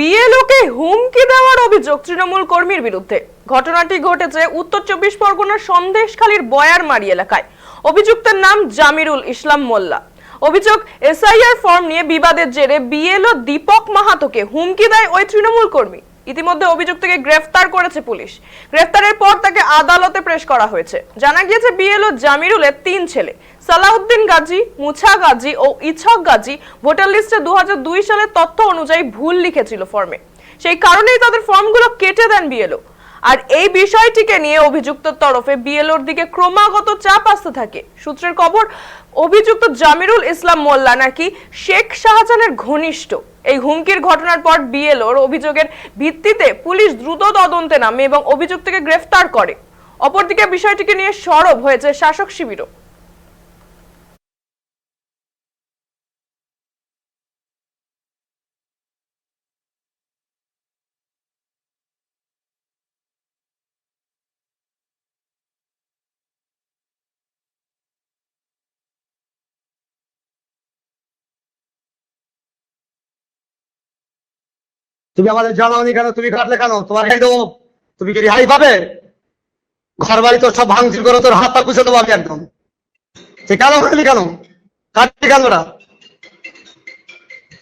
বিএলওকে হুমকি দেওয়ার অভিযোগ তৃণমূল কর্মীর বিরুদ্ধে। ঘটনাটি ঘটেছে উত্তর চব্বিশ পরগনার সন্দেশখালীর বয়ারমারি এলাকায়। অভিযুক্তের নাম জামিরুল ইসলাম মোল্লা। অভিযোগ, এসআইআর ফর্ম নিয়ে বিবাদের জেরে বিএলও দীপক মাহাতোকে হুমকি দেয় ওই তৃণমূল কর্মী। ইতিমধ্যে অভিযুক্তকে গ্রেফতার করেছে পুলিশ। গ্রেফতারের পর তাকে আদালতে পেশ করা হয়েছে। জানা গিয়েছে বিএলও জামিরুলের তিন ছেলে। সালাউদ্দিন গাজী, মুছা গাজী ও ইছক গাজী ভোটার লিস্টে দু সালের তথ্য অনুযায়ী ভুল লিখেছিল ফর্মে। সেই কারণেই তাদের ফর্মগুলো কেটে দেন বিএলও। আর এই বিষয়টিকে নিয়ে অভিযুক্তর তরফে বিএলওর দিকে ক্রমাগত চাপ আসতে থাকে। সূত্রের খবর, অভিযুক্ত জামিরুল ইসলাম মোল্লা নাকি শেখ শাহজাহানের ঘনিষ্ঠ। এই হুমকির ঘটনার পর বিএলওর অভিযোগের ভিত্তিতে পুলিশ দ্রুত তদন্তে নামে এবং অভিযুক্তকে গ্রেফতার করে। অপরদিকে বিষয়টিকে নিয়ে সরব হয়েছে শাসক শিবিরও। তুমি আমাদের জানাওনি কেন? তুমি কাটলে কেন? তোমার একদম তুমি কি রেহাই পাবে? ঘর বাড়ি তো সব ভাঙচুর করে তোর হাত পা পুষে দেবো আমি একদম। সে কেন করলি কেন? কাটলি কেন ওরা?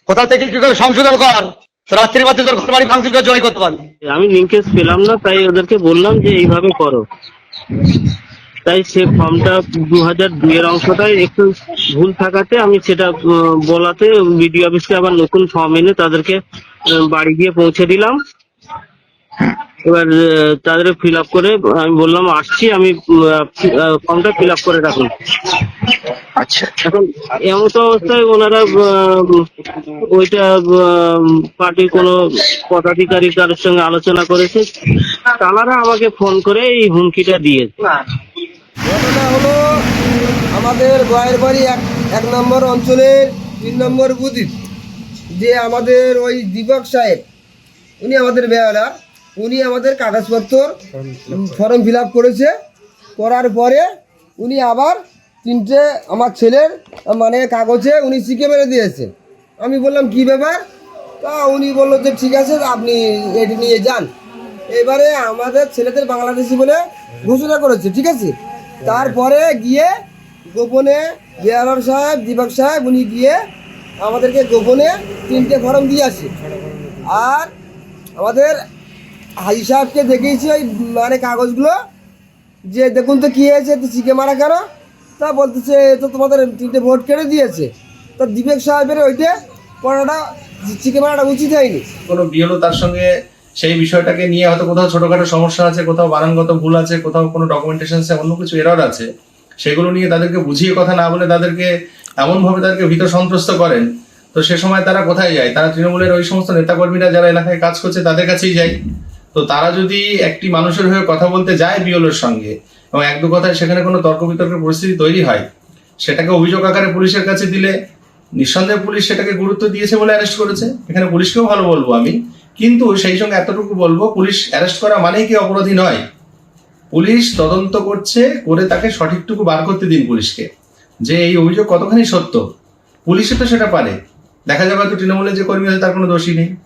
কোথা থেকে কি করে সংশোধন কর? তো রাত্রি বাতি তোর ঘর বাড়ি ভাঙচুর করে জয় করতে পারবি। আমি লিঙ্কেজ পেলাম না, তাই ওদেরকে বললাম যে এইভাবে করো। তাই সে ফর্মটা দু হাজার দুইয়ের অংশটাই একটু ভুল থাকাতে আমি সেটা বলাতে বিডিও অফিসে আবার নতুন ফর্ম এনে তাদেরকে বাড়ি গিয়ে পৌঁছে দিলাম। এবার তাদের ফিল আপ করে আমি বললাম আসছি আমি ফর্মটা ফিল আপ করে রাখুন। আচ্ছা। এখন এমন তো অবস্থায় ওনারা ওইটা পার্টির কোনো পদাধিকারী কারোর সঙ্গে আলোচনা করেছে তারা আমাকে ফোন করে এই হুমকিটা দিয়েছে। ঘটনা হলো, আমাদের গয়ের বাড়ি এক এক নম্বর অঞ্চলের তিন নম্বর বুথিত যে আমাদের ওই দীপক সাহেব, উনি আমাদের বেয়ালার উনি আমাদের কাগজপত্র ফর্ম ফিল করেছে, করার পরে উনি আবার তিনটে আমার ছেলের মানে কাগজে উনি শিখে মেরে দিয়েছে। আমি বললাম, কি ব্যাপার? তা উনি বলল যে, ঠিক আছে, আপনি এটি নিয়ে যান। এবারে আমাদের ছেলেদের বাংলাদেশি বলে ঘোষণা করেছে, ঠিক আছে? তারপরে গিয়ে গোপনে বিহার সাহেব, দীপক সাহেব, উনি গিয়ে আমাদেরকে গোপনে তিনটে ফর্ম দিয়ে আসে। আর আমাদের হাজি সাহেবকে দেখিয়েছি ওই মানে কাগজগুলো, যে দেখুন তো কী হয়েছে, তো চিকে মারা কেন? তা বলতেছে তো তোমাদের তিনটে ভোট কেড়ে দিয়েছে। তা দীপক সাহেবের ওইটা পড়াটা চিকে মারাটা উচিত হয়নি। কোনো বিএলও তার সঙ্গে সেই বিষয়টাকে নিয়ে হয়তো কোথাও ছোটখাটো সমস্যা আছে, কোথাও বানানগত ভুল আছে, কোথাও কোনো ডকুমেন্টেশন অন্য কিছু এরর আছে, সেগুলো নিয়ে তাদেরকে বুঝিয়ে কথা না বলে তাদেরকে এমনভাবে তাদেরকে ভীত সন্ত্রস্ত করেন, তো সে সময় তারা কোথায় যায়? তারা তৃণমূলের ওই সমস্ত নেতাকর্মীরা যারা এলাকায় কাজ করছে তাদের কাছেই যায়। তো তারা যদি একটি মানুষের হয়ে কথা বলতে যায় বিএলওর সঙ্গে এবং এক দু কথায় সেখানে কোনো তর্ক বিতর্কের পরিস্থিতি তৈরি হয়, সেটাকে অভিযোগ আকারে পুলিশের কাছে দিলে, নিঃসন্দেহে পুলিশ সেটাকে গুরুত্ব দিয়েছে বলে অ্যারেস্ট করেছে। এখানে পুলিশকেও ভালো বলব আমি। কিন্তু সেই সঙ্গে এতটুকু বলব, পুলিশ অ্যারেস্ট করা মানেই কি অপরাধী নয়? পুলিশ তদন্ত করছে করে তাকে সঠিকটুকু বার করতে দিন পুলিশকে। যে এই অভিযোগ কতখানি সত্য? পুলিশে তো সেটা পারে। দেখা যাবে হয়তো তৃণমূলের যে কর্মী আছে তার কোনো দোষী নেই।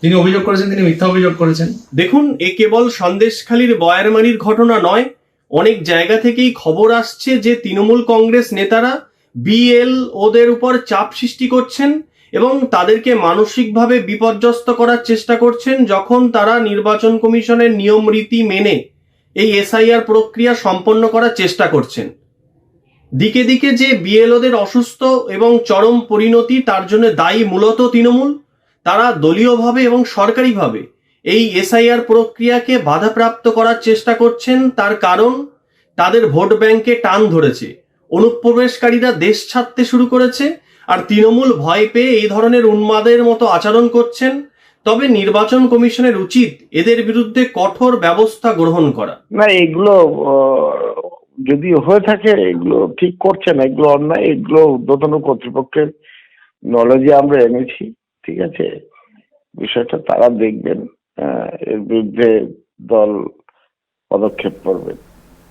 তিনি অভিযোগ করেছেন তিনি মিথ্যা অভিযোগ করেছেন। দেখুন, এ কেবল সন্দেশখালীর বয়ারমারির ঘটনা নয়, অনেক জায়গা থেকেই খবর আসছে যে তৃণমূল কংগ্রেস নেতারা বিএল ওদের উপর চাপ সৃষ্টি করছেন। এবং তাদেরকে মানসিকভাবে বিপর্যস্ত করার চেষ্টা করছেন যখন তারা নির্বাচন কমিশনের নিয়ম রীতি মেনে এই এসআইআর প্রক্রিয়া সম্পন্ন করার চেষ্টা করছেন। দিকে দিকে যে বিএলওদের অসুস্থ এবং চরম পরিণতি, তার জন্য দায়ী মূলত তৃণমূল, তারা দলীয়ভাবে এবং সরকারিভাবে এই এসআইআর প্রক্রিয়াকে বাধাপ্রাপ্ত করার চেষ্টা করছেন, তার কারণ তাদের ভোট ব্যাংকে টান ধরেছে, অনুপ্রবেশকারীরা দেশ ছাড়তে শুরু করেছে আর তৃণমূল ভয় পেয়ে এই ধরনের উন্মাদের মতো আচরণ করছেন তবে নির্বাচন কমিশনের উচিত এদের বিরুদ্ধে কঠোর ব্যবস্থা গ্রহণ করা। না এগুলো যদি হয়ে থাকে এগুলো ঠিক করছে না এগুলো অন্যায় এগুলো ঊর্ধ্বতন কর্তৃপক্ষের নলেজে আমরা এনেছি ঠিক আছে? বিষয়টা তারা দেখবেন আহ, এর বিরুদ্ধে দল পদক্ষেপ করবে।